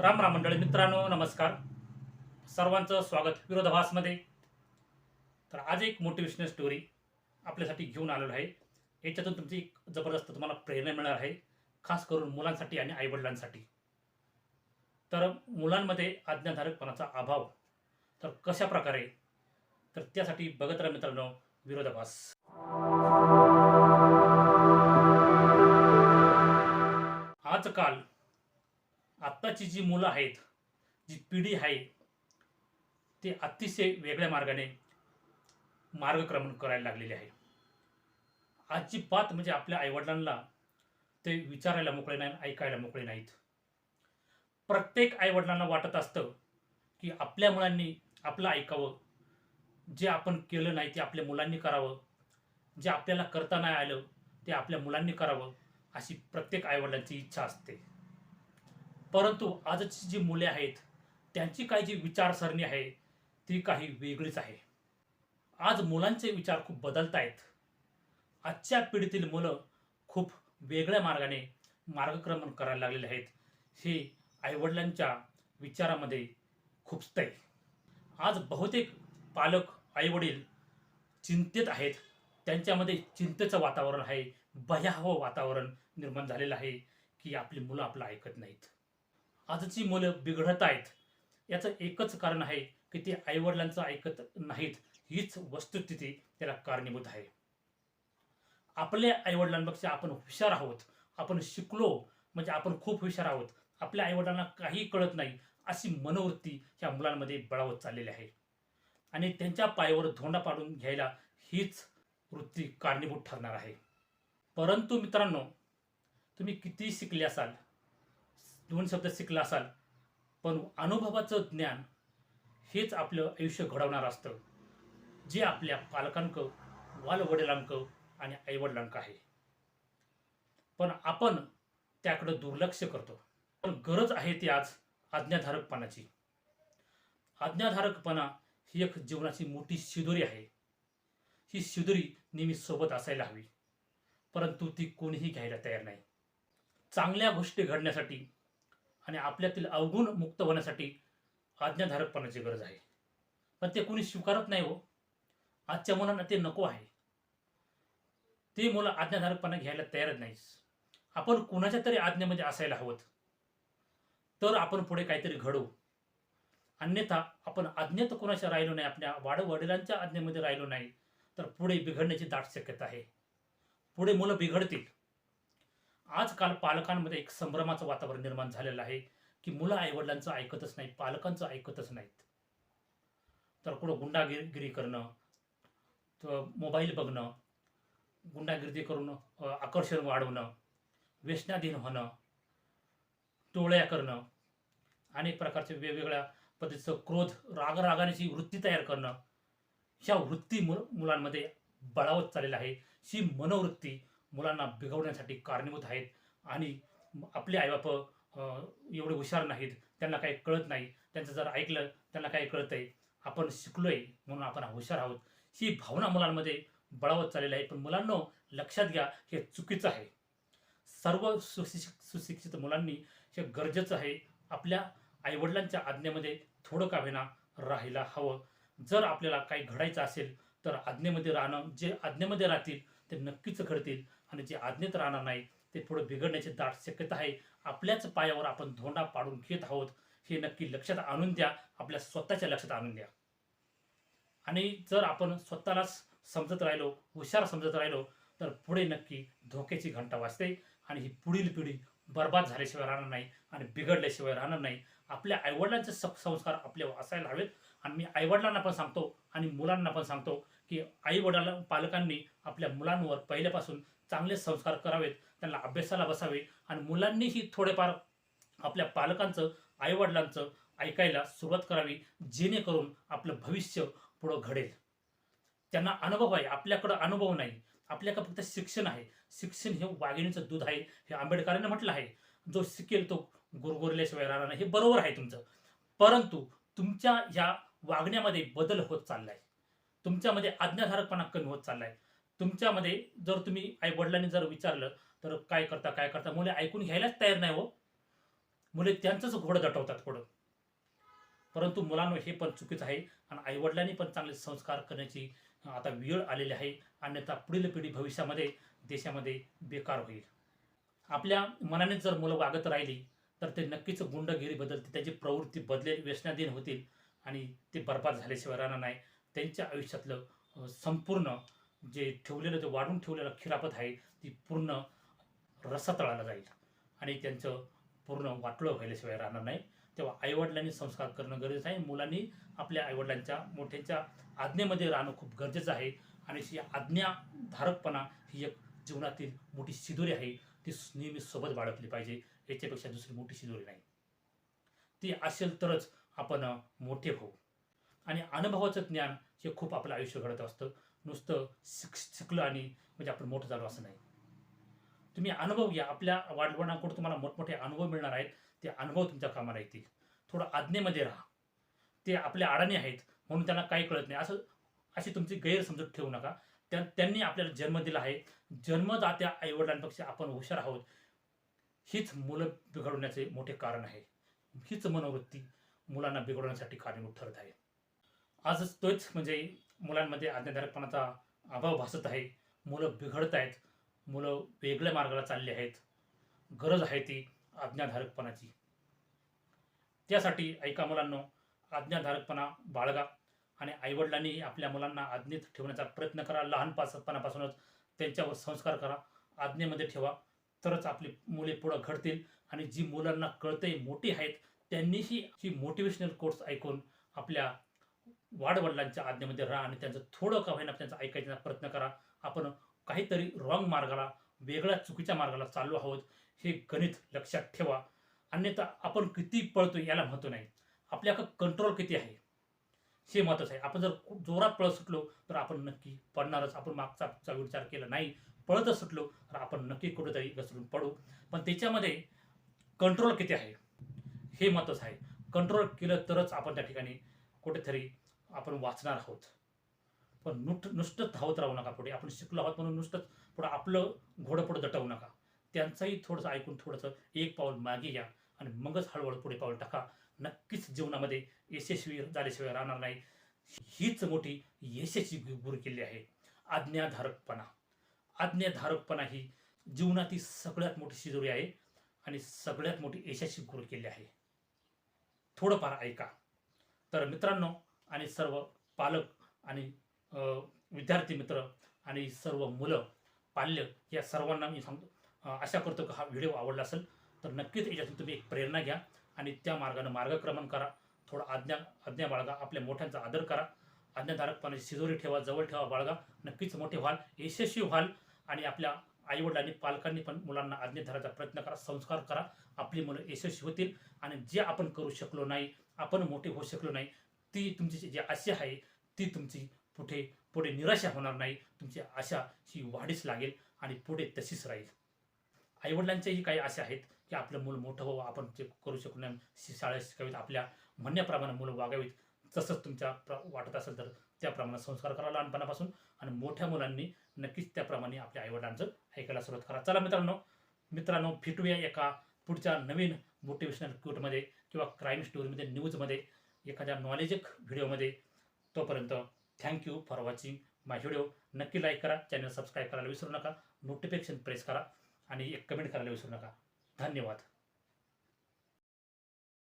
राम राम मंडळी मित्रांनो नमस्कार. सर्वांचं स्वागत विरोधाभासमध्ये. तर आज एक मोटिवेशनल स्टोरी आपल्यासाठी घेऊन आलेलो आहे. याच्यातून तुमची एक जबरदस्त तुम्हाला प्रेरणा मिळणार आहे खास करून मुलांसाठी आणि आईवडिलांसाठी. तर मुलांमध्ये आज्ञाधारकपणाचा अभाव तर कशा प्रकारे तर त्यासाठी बघत राहा मित्रांनो विरोधाभास. आजकाल आत्ताची जी मुलं आहेत जी पिढी आहे ते अतिशय वेगळ्या मार्गाने मार्गक्रमण करायला लागलेले आहे. आजची पात म्हणजे आपल्या आईवडिलांना ते विचारायला मोकळे नाही ऐकायला मोकळे नाहीत. प्रत्येक आईवडिलांना वाटत असतं की आपल्या मुलांनी आपलं ऐकावं जे आपण केलं नाही ते आपल्या मुलांनी करावं जे आपल्याला करता नाही आलं ते आपल्या मुलांनी करावं अशी प्रत्येक आईवडिलांची इच्छा असते. परंतु आजची जी मुले आहेत त्यांची काही जी विचारसरणी आहे ती काही वेगळीच आहे. आज मुलांचे विचार खूप बदलत आहेत आजच्या पिढीतील मुलं खूप वेगळ्या मार्गाने मार्गक्रमण करायला लागलेले आहेत. हे आईवडिलांच्या विचारामध्ये खुपतंय आज बहुतेक पालक आईवडील चिंतेत आहेत. त्यांच्यामध्ये चिंतेचं वातावरण आहे. भयावह वातावरण निर्माण झालेलं आहे की आपली मुलं आपलं ऐकत नाहीत. आजची मुलं बिघडत आहेत. याचं एकच कारण आहे की ते आईवडिलांचं ऐकत नाहीत. हीच वस्तुस्थिती त्याला कारणीभूत आहे. आपल्या आईवडिलांपेक्षा आपण हुशार आहोत. आपण शिकलो म्हणजे आपण खूप हुशार आहोत. आपल्या आईवडिलांना काही कळत नाही अशी मनोवृत्ती ह्या मुलांमध्ये बळावत चाललेली आहे. आणि त्यांच्या पायावर धोंडा पाडून घ्यायला हीच वृत्ती कारणीभूत ठरणार आहे. परंतु मित्रांनो तुम्ही किती शिकले असाल दोन शब्द शिकला असाल पण अनुभवाचं ज्ञान हेच आपलं आयुष्य घडवणार असतं जे आपल्या पालकांक वालवडिलांक आणि आईवडिलांक आहे. पण आपण त्याकडं दुर्लक्ष करतो. पण गरज आहे ती आज आज्ञाधारकपणाची. आज्ञाधारकपणा ही एक जीवनाची मोठी शिदोरी आहे. ही शिदोरी नेहमी सोबत असायला हवी परंतु ती कोणीही घ्यायला तयार नाही. चांगल्या गोष्टी घडण्यासाठी आणि आपल्यातील अवगुण मुक्त होण्यासाठी आज्ञाधारकपणाची गरज आहे. पण ते कोणी स्वीकारत नाही हो. आजच्या मुलांना ते नको आहे. ते मुलं आज्ञाधारकपणा घ्यायला तयारच नाही आपण कुणाच्या तरी आज्ञेमध्ये असायला हवं. तर आपण पुढे काहीतरी घडवू. अन्यथा आपण आज्ञेत कोणाच्या राहिलो नाही आपल्या वाडवडिलांच्या आज्ञेमध्ये राहिलो नाही तर पुढे बिघडण्याची दाट शक्यता आहे. पुढे मुलं बिघडतील. आजकाल पालकांमध्ये एक संभ्रमाचं वातावरण निर्माण झालेलं आहे की मुलं आईवडिलांचं ऐकतच नाही पालकांचं ऐकतच नाहीत. तर कुठं गुंडागिरी करणं तर मोबाईल बघणं गुंडागिरी करून आकर्षण वाढवणं व्यसनाधीन होणं टोळ्या करणं अनेक प्रकारचे वेगवेगळ्या पद्धतीचं क्रोध रागरागानेची वृत्ती तयार करणं ह्या वृत्ती मुल मुलांमध्ये बळावत चाललेलं आहे. ही मनोवृत्ती मुलांना बिघडण्यासाठी कारणीभूत आहेत आणि आपले आईबाप एवढे हुशार नाहीत त्यांना काही कळत नाही. त्यांचं जर ऐकलं त्यांना काही कळत आहे. आपण शिकलोय म्हणून आपण हुशार आहोत. ही भावना मुलांमध्ये बळावत चाललेली आहे. पण मुलांना लक्षात घ्या हे चुकीचं आहे. सर्व सुशिक्षित सुशिक्षित मुलांनी हे गरजेचं आहे. आपल्या आईवडिलांच्या आज्ञेमध्ये थोडं का होईना राहायला हवं. जर आपल्याला काही घडायचं असेल तर आज्ञेमध्ये राहणं जे आज्ञेमध्ये राहतील ते नक्कीच घडतील. आणि जे आज्ञेत राहणार नाही ते पुढे बिघडण्याची दाट शक्यता आहे. आपल्याच पायावर आपण धोंडा पाडून घेत आहोत हे नक्की लक्षात आणून द्या. आपल्या स्वतःच्या लक्षात आणून द्या. आणि जर आपण स्वतःलाच समजत राहिलो हुशार समजत राहिलो तर पुढे नक्की धोक्याची घंटा वाजते आणि ही पुढील पिढी बर्बाद झाल्याशिवाय राहणार नाही आणि बिघडल्याशिवाय राहणार नाही. आपल्या आईवडिलांचे संस्कार आपल्यावर असायला हवेत. आणि मी आईवडिलांना पण सांगतो आणि मुलांना पण सांगतो की आईवडिला पालकांनी आपल्या मुलांवर पहिल्यापासून चांगले संस्कार करावेत त्यांना अभ्यासाला बसावे आणि मुलांनीही थोडेफार आपल्या पालकांचं आईवडिलांचं ऐकायला सुरुवात करावी जेणेकरून आपलं भविष्य पुढं घडेल. त्यांना अनुभव आहे आपल्याकडं अनुभव नाही. आपल्याकडे फक्त शिक्षण आहे. शिक्षण हे वाघिणीचं दूध आहे हे आंबेडकरांनी म्हटलं आहे. जो शिकेल तो गुरगुरल्याशिवाय राहणार नाही. हे बरोबर आहे तुमचं. परंतु तुमच्या ह्या वागण्यामध्ये बदल होत चाललाय. तुमच्यामध्ये आज्ञाधारकपणा कमी होत चाललाय. तुमच्यामध्ये जर तुम्ही आई वडिलांनी जर विचारलं तर काय करता काय करता? मुले ऐकून घ्यायलाच तयार नाही हो. मुले त्यांचंच घोडं दटवतात पुढं. परंतु मुलांना हे पण चुकीचं आहे आणि आईवडिलांनी पण चांगले संस्कार करण्याची आता वेळ आलेली आहे. अन्यथा पुढील पिढी भविष्यामध्ये देशामध्ये बेकार होईल. आपल्या मनाने जर मुलं वागत राहिली तर ते नक्कीच गुंडगिरी बदलते त्याची प्रवृत्ती बदलेल व्यसनाधीन होतील आणि ते बर्बाद झाल्याशिवाय राहणार नाही. त्यांच्या आयुष्यातलं संपूर्ण जे ठेवलेलं जे वाढून ठेवलेलं खिरापत आहे ती पूर्ण रसातळाला जाईल. आणि त्यांचं पूर्ण वाटलं व्हायल्याशिवाय राहणार नाही. तेव्हा आईवडिलांनी संस्कार करणं गरजेचं आहे. मुलांनी आपल्या आईवडिलांच्या मोठ्यांच्या आज्ञेमध्ये राहणं खूप गरजेचं आहे. आणि ही आज्ञाधारकपणा ही एक जीवनातील मोठी शिदोरी आहे. ती नेहमी सोबत बाळगली पाहिजे. याच्यापेक्षा दुसरी मोठी शिदोरी नाही. ती असेल तरच आपण मोठे होऊ. आणि अनुभवाचं ज्ञान हे खूप आपलं आयुष्य घडत असतं. नुसतं शिक शिकलं आणि म्हणजे आपण मोठं झालो असं नाही. तुम्ही अनुभव घ्या. आपल्या वाढवणाकडून तुम्हाला मोठमोठे अनुभव मिळणार आहेत. ते अनुभव तुमच्या कामाला येतील. थोडं आज्ञेमध्ये राहा. ते आपल्या अडाने आहेत म्हणून त्यांना काही कळत नाही. असं अशी तुमची गैरसमजूत ठेवू नका. त्या त्यांनी आपल्याला जन्म दिला आहे. जन्मदात्या आईवडिलांपेक्षा आपण हुशार आहोत. हीच मुलं बिघडवण्याचे मोठे कारण आहे. हीच मनोवृत्ती मुलांना बिघडवण्यासाठी कारणीभूत ठरत आहे. आजच तोच म्हणजे मुलांमध्ये आज्ञाधारकपणाचा अभाव भासत आहे. मुलं बिघडत आहेत. मुलं वेगळ्या मार्गाला चालली आहेत. गरज आहे ती आज्ञाधारकपणाची. त्यासाठी ऐका मुलांनो आज्ञाधारकपणा बाळगा आणि आईवडिलांनीही आपल्या मुलांना आज्ञेत ठेवण्याचा प्रयत्न करा. लहानपणापासूनच त्यांच्यावर संस्कार करा. आज्ञेमध्ये ठेवा. तरच आपली मुले पुढं घडतील आणि जी मुलांना कळते मोठी आहेत त्यांनीही ही मोटिवेशनल कोर्स ऐकून आपल्या वाडवडिलांच्या आज्ञेमध्ये राहा आणि त्यांचं थोडं का होईना त्यांचं ऐकायचा प्रयत्न करा. आपण काहीतरी रॉंग मार्गाला वेगळ्या चुकीच्या मार्गाला चाललो आहोत हे गणित लक्षात ठेवा. अन्यथा आपण किती पळतो याला महत्त्व नाही. आपल्याकडं कंट्रोल किती आहे? हे महत्त्वाचं आहे. आपण जर खूप जोरात पळत सुटलो तर आपण नक्की पडणारच. आपण मागचा विचार केला नाही. पळतच सुटलो तर आपण नक्की कुठेतरी घसरून पडू. पण त्याच्यामध्ये कंट्रोल किती आहे? हे महत्त्वाचं आहे. कंट्रोल केलं तरच आपण त्या ठिकाणी कुठेतरी आपण वाचणार आहोत. पण नुट नुसतं धावत राहू नका पुढे. आपण शिकलो आहोत म्हणून नुसतंच पुढं आपलं घोडं पुढं दटवू नका. त्यांचंही थोडंसं ऐकून थोडंसं एक पाऊल मागे घ्या आणि मगच हळूहळू पुढे पाऊल टाका. नक्कीच जीवनामध्ये यशस्वी झाल्याशिवाय राहणार नाही. हीच मोठी यशस्वी गुर केली आहे. आज्ञाधारकपणा. आज्ञाधारकपणा ही जीवनातील सगळ्यात मोठी शिजोरी आहे आणि सगळ्यात मोठी यशस्वी गुरु केली आहे. थोडंफार ऐका. तर मित्रांनो आणि सर्व पालक आणि विद्यार्थी मित्र आणि सर्व मुलं पाल्य या सर्वांना मी सांगतो अशा आशा करतो की हा व्हिडिओ आवडला असेल तर नक्कीच याच्यातून तुम्ही एक प्रेरणा घ्या आणि त्या मार्गाने मार्गक्रमण करा थोडा आज्ञा आज्ञा बाळगा आपल्या मोठ्यांचा आदर करा आज्ञाधारकपणाची शिजोरी ठेवा जवळ ठेवा बाळगा नक्कीच मोठे व्हाल यशस्वी व्हाल आणि आपल्या आईवडिलांनी पालकांनी पण मुलांना आज्ञाधाराचा प्रयत्न करा संस्कार करा आपली मुलं यशस्वी होतील आणि जे आपण करू शकलो नाही आपण मोठे होऊ शकलो नाही ती तुमची जी आशा आहे ती तुमची पुढे पुढे निराशा होणार नाही. तुमची आशा ही वाढीस लागेल आणि पुढे तशीच राहील. आईवडिलांच्याही काही आशा आहेत की आपलं मूल मोठं व्हावं आपण जे करू शकू नाही शाळा शिकावीत आपल्या म्हणण्याप्रमाणे मुलं वागावीत तसंच तुमच्या प्र- वाटत असेल तर त्याप्रमाणे संस्कार करा लहानपणापासून. आणि मोठ्या मुलांनी नक्कीच त्याप्रमाणे आपल्या आईवडिलांचं ऐकायला सुरुवात करा. चला मित्रांनो मित्रांनो भेटूया एका पुढच्या नवीन मोटिवेशनल क्यूटमध्ये किंवा क्राईम स्टोरीमध्ये न्यूजमध्ये एखाद्या नॉलेजक व्हिडिओमध्ये तोपर्यंत thank you for watching my video नक्की लाईक करा चॅनल सबस्क्राईब करायला विसरू नका. नोटिफिकेशन प्रेस करा आणि एक कमेंट करायला विसरू नका. धन्यवाद.